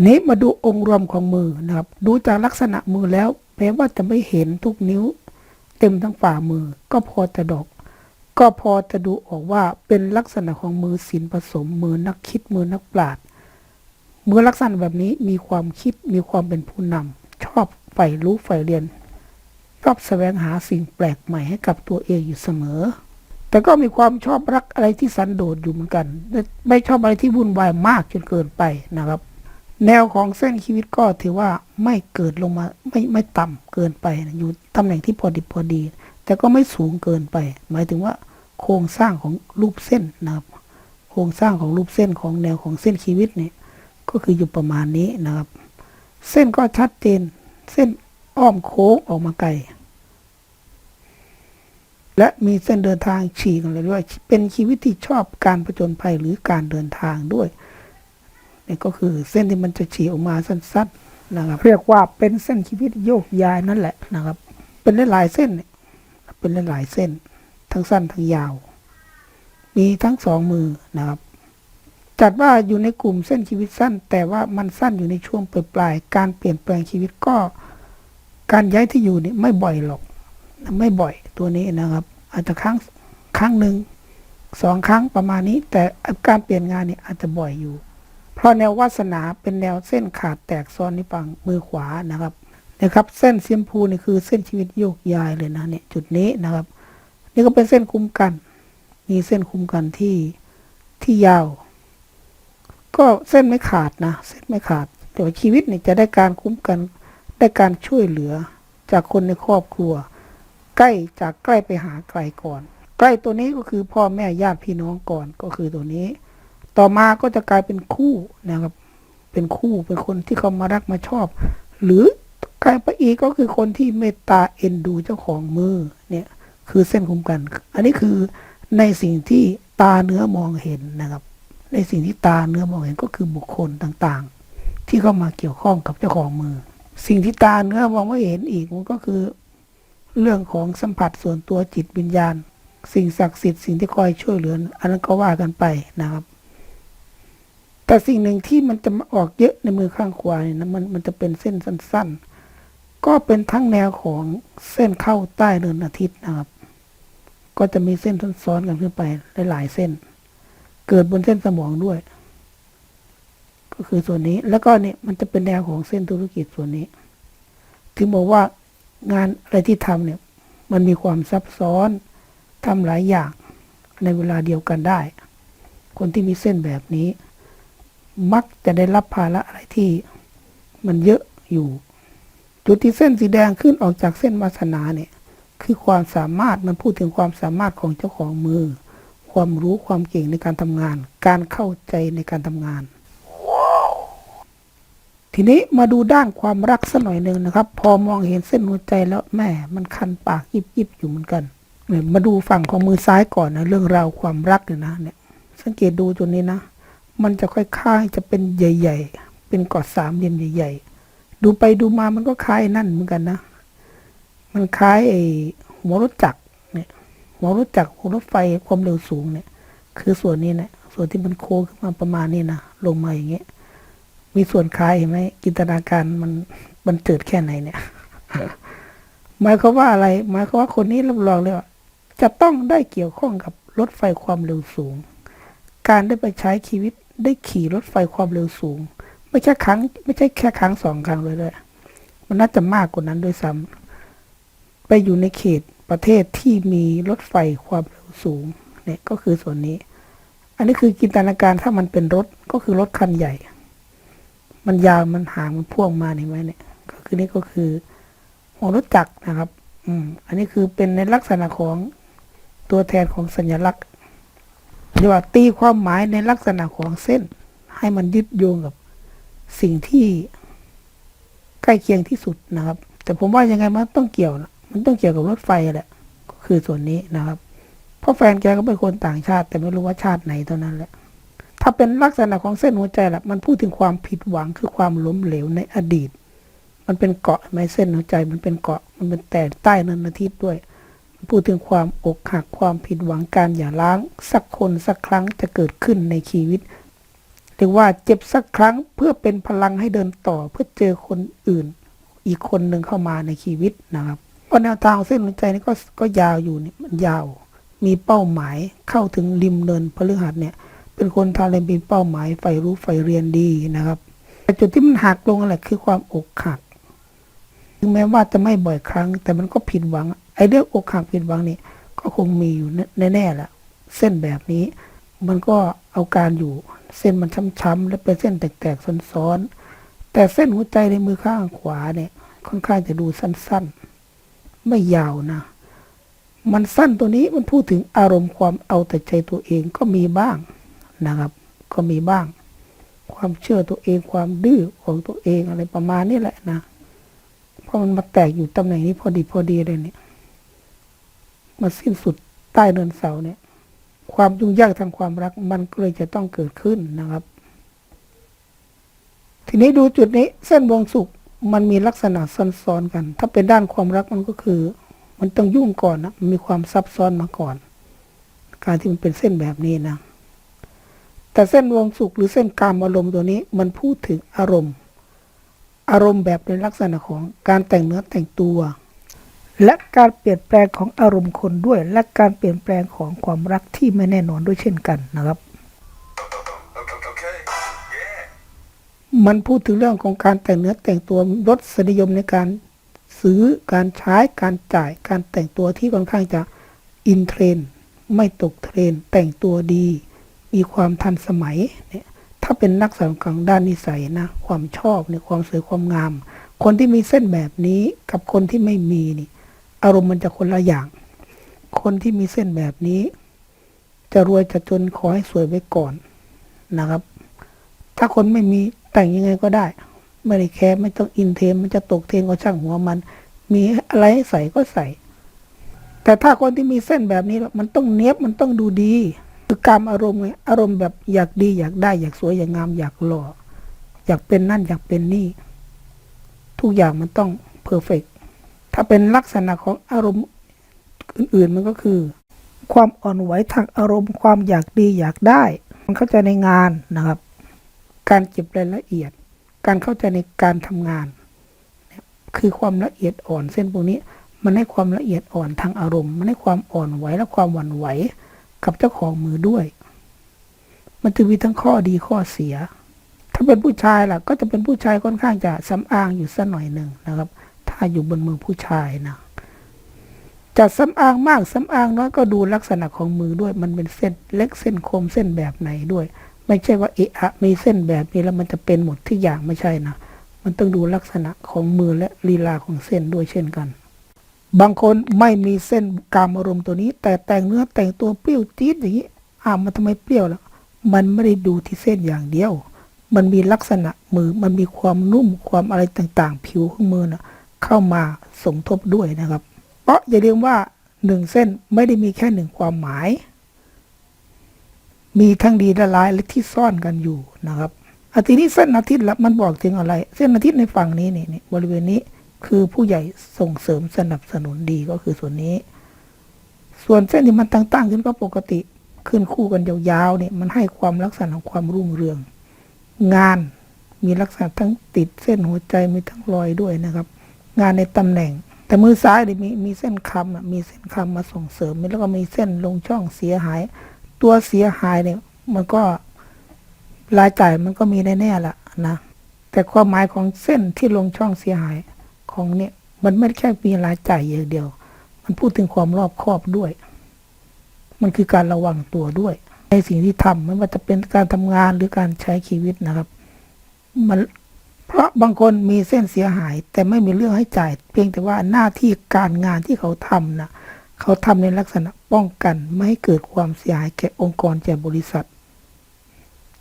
ทีนี้มาดูองค์รวมของมือนะครับ ดูจากลักษณะมือแล้วแม้ว่าจะไม่เห็นทุกนิ้ว เต็มทั้งฝ่ามือ ก็พอจะดอก ก็พอจะดูออกว่าเป็นลักษณะของมือศิลผสมมือนักคิดมือนักปราชญ์มือลักษณะแบบนี้มีความคิดมีความเป็นผู้นำชอบใฝ่รู้ใฝ่เรียนชอบแสวงหาสิ่งแปลกใหม่ให้กับตัวเองอยู่เสมอ แต่ก็มีความชอบรักอะไรที่สันโดษอยู่เหมือนกัน ไม่ชอบอะไรที่วุ่นวายมากจนเกินไปนะครับ แนวของเส้นชีวิตก็ถือว่าไม่เกิดลงมาไม่ไม่ต่ำเกินไปนะอยู่ตำแหน่งที่พอดีพอดี แต่ก็ไม่สูงเกินไป หมายถึงว่าโครงสร้างของรูปเส้นนะครับ โครงสร้างของรูปเส้นของแนวของเส้นชีวิตเนี่ยก็คืออยู่ประมาณนี้นะครับ เส้นก็ชัดเจน เส้นอ้อมโค้งออกมาไกลและมีเส้นเดินทางฉีกอะไรด้วย เป็นชีวิตที่ชอบการผจญภัยหรือการเดินทางด้วย นี่ก็คือเส้นที่มันจะฉีกออกมาสั้นๆนะครับ เรียกว่าเป็นเส้นชีวิตโยกย้ายนั่นแหละนะครับ เป็นหลายๆเส้น เป็นหลายๆเส้น ทั้งสั้นทั้งยาว มีทั้งสองมือนะครับ จัดว่าอยู่ในกลุ่มเส้นชีวิตสั้น แต่ว่ามันสั้นอยู่ในช่วงปลายๆการเปลี่ยนแปลงชีวิตก็ การย้ายที่อยู่นี่ไม่บ่อยหรอก ไม่บ่อยตัวนี้นะครับ อาจจะครั้งครั้งหนึ่งสองครั้งประมาณนี้ แต่การเปลี่ยนงานเนี่ยอาจจะบ่อยอยู่ เพราะแนววาสนาเป็นแนวเส้นขาดแตกซ้อนในฝั่งมือขวานะครับนะครับ เส้นเสียมพูนี่คือเส้นชีวิตโยกย้ายเลยนะเนี่ยจุดนี้นะครับ นี่ก็เป็นเส้นคุ้มกัน มีเส้นคุ้มกันที่ที่ยาว ก็เส้นไม่ขาดนะ เส้นไม่ขาดแต่ว่าชีวิตเนี่ยจะได้การคุ้มกันได้การช่วยเหลือจากคนในครอบครัว ใกล้จากใกล้ไปหาไกลก่อน ใกล้ตัวนี้ก็คือพ่อแม่ญาติพี่น้องก่อนก็คือตัวนี้ ต่อมาก็จะกลายเป็นคู่นะครับ เป็นคู่เป็นคนที่เขามารักมาชอบ หรือกลายไปอีกก็คือคนที่เมตตาเอ็นดูเจ้าของมือเนี่ยคือเส้นคุ้มกัน อันนี้คือในสิ่งที่ตาเนื้อมองเห็นนะครับ ในสิ่งที่ตาเนื้อมองเห็นก็คือบุคคลต่างๆ ที่เข้ามาเกี่ยวข้องกับเจ้าของมือ สิ่งที่ตาเนื้อมองไม่เห็นอีกมันก็คือ เรื่องของสัมผัสส่วนตัวจิตวิญญาณ สิ่งศักดิ์สิทธิ์สิ่งที่คอยช่วยเหลือ อันนั้นก็ว่ากันไปนะครับ แต่สิ่งหนึ่งที่มันจะมาออกเยอะในมือข้างขวาเนี่ยนะมันมันจะเป็นเส้นสั้น ๆ ก็เป็นทั้งแนวของเส้นเข้าใต้เดินอาทิตย์นะครับ ก็จะมีเส้นซ้อนๆกันขึ้นไปหลายๆเส้น เกิดบนเส้นสมองด้วย ก็คือส่วนนี้แล้วก็เนี่ยมันจะเป็นแนวของเส้นธุรกิจส่วนนี้ ถึงบอกว่างานอะไรที่ทำเนี่ย มันมีความซับซ้อนทำหลายอย่างในเวลาเดียวกันได้ คนที่มีเส้นแบบนี้ มักจะได้รับภาระอะไรที่มันเยอะอยู่ จุดที่เส้นสีแดงขึ้นออกจากเส้นวาสนาเนี่ย คือความสามารถมันพูดถึงความสามารถของเจ้าของมือ ความรู้ความเก่งในการทำงาน การเข้าใจในการทำงานทีนี้มาดูด้านความรักสักหน่อยหนึ่งนะครับ พอมองเห็นเส้นหัวใจแล้วแม่มันคันปากยิบยิบอยู่เหมือนกันเนี่ยมาดูฝั่งของมือซ้ายก่อนนะเรื่องราวความรักเนี่ยนะเนี่ยสังเกตดูจุดนี้นะ มันจะค่อยคายจะเป็นใหญ่ ๆ เป็นกอดสามเหลี่ยมใหญ่ ๆ ดูไปดูมามันก็คล้ายนั่นเหมือนกันนะ มันคล้ายไอ้หัวรถจักรเนี่ยหัวรถจักรหัวรถไฟความเร็วสูงเนี่ย คือส่วนนี้นะส่วนที่มันโค้งขึ้นมาประมาณนี้นะลงมาอย่างเงี้ย มีส่วนคล้ายเห็นไหมจินตนาการมันมันเจิดแค่ไหนเนี่ยหมายความว่าอะไร หมายความว่าคนนี้รับรองเลยว่าจะต้องได้เกี่ยวข้องกับรถไฟความเร็วสูง การได้ไปใช้ชีวิต ได้ขี่รถไฟความเร็วสูง ไม่ใช่ครั้ง ไม่ใช่แค่ครั้งสองครั้งเลยเลยมันน่าจะมากกว่านั้นด้วยซ้ำไปอยู่ในเขตประเทศที่มีรถไฟความเร็วสูงเนี่ยก็คือส่วนนี้ อันนี้คือจินตนาการถ้ามันเป็นรถก็คือรถคันใหญ่ มันยาวมันหางมันพ่วงมาเห็นไหมเนี่ยก็คือนี่ก็คือหัวรถจักรนะครับ อืม อันนี้คือเป็นในลักษณะของตัวแทนของสัญลักษณ์ เรียกว่าตีความหมายในลักษณะของเส้น ให้มันยึดโยงกับสิ่งที่ใกล้เคียงที่สุดนะครับ แต่ผมว่ายังไงมันต้องเกี่ยวนะมันต้องเกี่ยวกับรถไฟแหละก็คือส่วนนี้นะครับ เพราะแฟนแกก็เป็นคนต่างชาติ แต่ไม่รู้ว่าชาติไหนเท่านั้นแหละถ้าเป็นลักษณะของเส้นหัวใจล่ะ มันพูดถึงความผิดหวังคือความล้มเหลวในอดีต มันเป็นเกาะไหมเส้นหัวใจ มันเป็นเกาะมันเป็นแต่ใต้นันอาทิตย์ด้วย พูดถึงความอกหักความผิดหวังการอย่าล้าง สักคนสักครั้งจะเกิดขึ้นในชีวิตเรียกว่าเจ็บสักครั้งเพื่อเป็นพลังให้เดินต่อเพื่อเจอคนอื่น อีกคนหนึ่งเข้ามาในชีวิตนะครับเพราะแนวทางเส้นหัวใจนี่ก็ก็ยาวอยู่นี่มันยาว มีเป้าหมายเข้าถึงริมเนินพฤหัสเนี่ย เป็นคนทาเลนมีเป้าหมายใฝ่รู้ใฝ่เรียนดีนะครับแต่จุดที่มันหักลงอะไรคือความอกหักถึงแม้ว่าจะไม่บ่อยครั้ง แต่มันก็ผิดหวัง ไอ้เรื่องอกหักผิดหวังนี่ก็คงมีอยู่แน่ๆแหละเส้นแบบนี้ มันก็เอาการอยู่ เส้นมันช้ำๆและเป็นเส้นแตกๆซ้อนๆแต่เส้นหัวใจในมือข้างขวาเนี่ย ค่อนข้างจะดูสั้นๆ ไม่ยาวนะมันสั้นตัวนี้มันพูดถึงอารมณ์ความเอาแต่ใจตัวเองก็มีบ้างนะครับ ก็มีบ้าง ความเชื่อตัวเองความดื้อของตัวเองอะไรประมาณนี้แหละนะเพราะมันมาแตกอยู่ตำแหน่งนี้พอดีพอดีเลยเนี่ย มาสิ้นสุดใต้เนินเสาเนี่ย ความยุ่งยากทางความรักมันก็เลยจะต้องเกิดขึ้นนะครับ ทีนี้ดูจุดนี้เส้นวงสุกมันมีลักษณะซ้อนๆกัน ถ้าเป็นด้านความรักมันก็คือ มันต้องยุ่งก่อนนะมันมีความซับซ้อนมาก่อน การที่มันเป็นเส้นแบบนี้นะ แต่เส้นวงสุกหรือเส้นกามอารมณ์ตัวนี้ มันพูดถึงอารมณ์ อารมณ์แบบในลักษณะของการแต่งเนื้อแต่งตัว และการเปลี่ยนแปลงของอารมณ์คนด้วย และการเปลี่ยนแปลงของความรักที่ไม่แน่นอนด้วยเช่นกันนะครับ Okay. Yeah. มันพูดถึงเรื่องของการแต่งเนื้อแต่งตัวลดสนิยมในการซื้อการใช้การจ่ายการแต่งตัวที่ค่อนข้างจะอินเทรนด์ไม่ตกเทรนด์แต่งตัวดี มีความทันสมัยเนี่ยถ้าเป็นนักสังของด้านนิสัยนะ ความชอบในยความสวยความงาม คนที่มีเส้นแบบนี้กับคนที่ไม่มีนี่ อารมณ์มันจะคนละอย่าง คนที่มีเส้นแบบนี้ จะรวยจะจนขอให้สวยไว้ก่อนนะครับ ถ้าคนไม่มีแต่งยังไงก็ได้ ไม่ได้แคร์ไม่ต้องอินเทรนด์มันจะตกเทรนก็ช่างหัวมัน มีอะไรให้ใส่ก็ใส่ แต่ถ้าคนที่มีเส้นแบบนี้ มันต้องเนี้ยบมันต้องดูดีคือกรรอารมณ์ไงอารมณ์แบบอยากดีอยากได้อยากสวยอยากงามอยากหล่ออยากเป็นนั่นอยากเป็นนี่ ทุกอย่างมันต้องเพอร์เฟกต ถ้าเป็นลักษณะของอารมณ์อื่นๆมันก็คือ ความอ่อนไหวทางอารมณ์ ความอยากดีอยากได้ มันเข้าใจในงานนะครับ การเก็บรายละเอียด การเข้าใจในการทำงานเนี่ยคือความละเอียดอ่อนเส้นพวกนี้มันให้ความละเอียดอ่อนทางอารมณ์ มันให้ความอ่อนไหวและความหวั่นไหวกับเจ้าของมือด้วย มันจะมีทั้งข้อดีข้อเสีย ถ้าเป็นผู้ชายล่ะ ก็จะเป็นผู้ชายค่อนข้างจะสำอางอยู่สักหน่อยหนึ่งนะครับ ถ้าอยู่บนมือผู้ชายนะจะสำอางมากสำอางน้อยก็ดูลักษณะของมือด้วย มันเป็นเส้นเล็กเส้นคมเส้นแบบไหนด้วย ไม่ใช่ว่าเอะอะมีเส้นแบบนี้แล้วมันจะเป็นหมดทุกอย่างไม่ใช่นะมันต้องดูลักษณะของมือและลีลาของเส้นด้วยเช่นกัน บางคนไม่มีเส้นกามอารมณ์ตัวนี้ แต่แต่งเนื้อแต่งตัวเปรี้ยวจี๊ดอย่างนี้อ้ามันทำไมเปรี้ยวล่ะมันไม่ได้ดูที่เส้นอย่างเดียว มันมีลักษณะมือมันมีความนุ่มความอะไรต่างๆ ผิวของมือนะ เข้ามาสมทบด้วยนะครับ เพราะอย่าลืมว่าหนึ่งเส้นไม่ได้มีแค่หนึ่งความหมาย มีทั้งดีและร้ายและที่ซ่อนกันอยู่นะครับอาทีนี้เส้นอาทิตย์ละมันบอกถึงอะไร เส้นอาทิตย์ในฝั่งนี้นี่นี่บริเวณนี้คือผู้ใหญ่ส่งเสริมสนับสนุนดีก็คือส่วนนี้ ส่วนเส้นที่มันตั้งๆขึ้นก็ปกติขึ้นคู่กันยาวๆเนี่ยมันให้ความลักษณะของความรุ่งเรือง งานมีลักษณะทั้งติดเส้นหัวใจมีทั้งรอยด้วยนะครับ งานในตำแหน่ง แต่มือซ้ายมีมีเส้นคำมีเส้นคำมาส่งเสริมแล้วก็มีเส้นลงช่องเสียหาย ตัวเสียหายเนี่ยมันก็รายจ่ายมันก็มีแน่ๆละนะแต่ความหมายของเส้นที่ลงช่องเสียหายของเนี่ยมันไม่แค่มีรายจ่ายอย่างเดียว มันพูดถึงความรอบคอบด้วย มันคือการระวังตัวด้วย ในสิ่งที่ทำไม่ว่าจะเป็นการทำงานหรือการใช้ชีวิตนะครับ มัน เพราะบางคนมีเส้นเสียหาย แต่ไม่มีเรื่องให้จ่าย เพียงแต่ว่าหน้าที่การงานที่เขาทำนะเขาทำในลักษณะป้องกันไม่ให้เกิดความเสียหายแก่องค์กรแก่บริษัท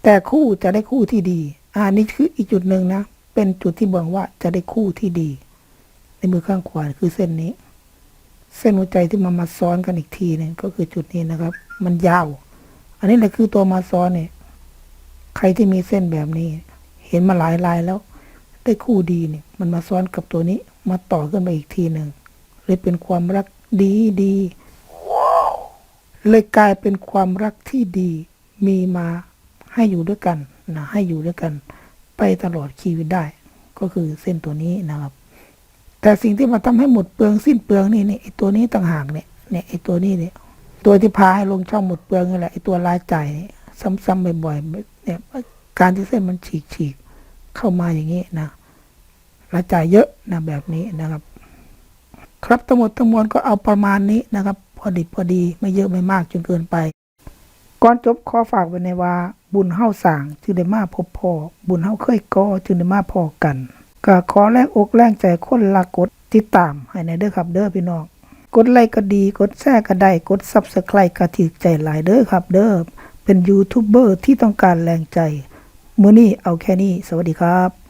แต่คู่จะได้คู่ที่ดีอันนี้คืออีกจุดหนึ่งนะ เป็นจุดที่บอกว่าจะได้คู่ที่ดี ในมือข้างขวาคือเส้นนี้ เส้นหัวใจที่มันมาซ้อนกันอีกทีนึงก็คือจุดนี้นะครับ มันยาว อันนี้แหละคือตัวมาซ้อนเนี่ย ใครที่มีเส้นแบบนี้ เห็นมาหลายลายแล้ว ได้คู่ดีเนี่ย มันมาซ้อนกับตัวนี้มาต่อขึ้นไปอีกทีหนึ่งเลยเป็นความรักดีดีเลยกลายเป็นความรักที่ดีมีมาให้อยู่ด้วยกันนะให้อยู่ด้วยกัน ไปตลอดชีวิตได้ ก็คือเส้นตัวนี้นะครับ แต่สิ่งที่มาทำให้หมดเปลืองสิ้นเปลืองนี่นี่ไอตัวนี้ต่างหากเนี่ยเนี่ยไอตัวนี้เนี่ย ตัวที่พาให้ลงช่องหมดเปลืองนี่แหละไอตัวรายจ่ายเนี่ยซ้ำๆบ่อยๆเนี่ยการที่เส้นมันฉีกฉีกๆเข้ามาอย่างนี้นะ รายจ่ายเยอะนะแบบนี้นะครับ ครับทั้งหมดทั้งมวลก็เอาประมาณนี้นะครับ พอดีพอดีไม่เยอะไม่มากจนเกินไป ก่อนจบขอฝากไว้ในว่า บุญเฮาสางจึงได้มาพบพ่อบุญเฮาเคยก่อจึงได้มาพอกันก็ขอแรงอกแรงใจคนละกดติดตามให้ในเด้อครับเด้อพี่น้องกดไลค์ก็ดีกดแชร์ก็ได้กด Subscribe ก็ถือใจหลายเด้อครับ เด้อเป็นยูทูบเบอร์ที่ต้องการแรงใจ มื้อนี้เอาแค่นี้ สวัสดีครับ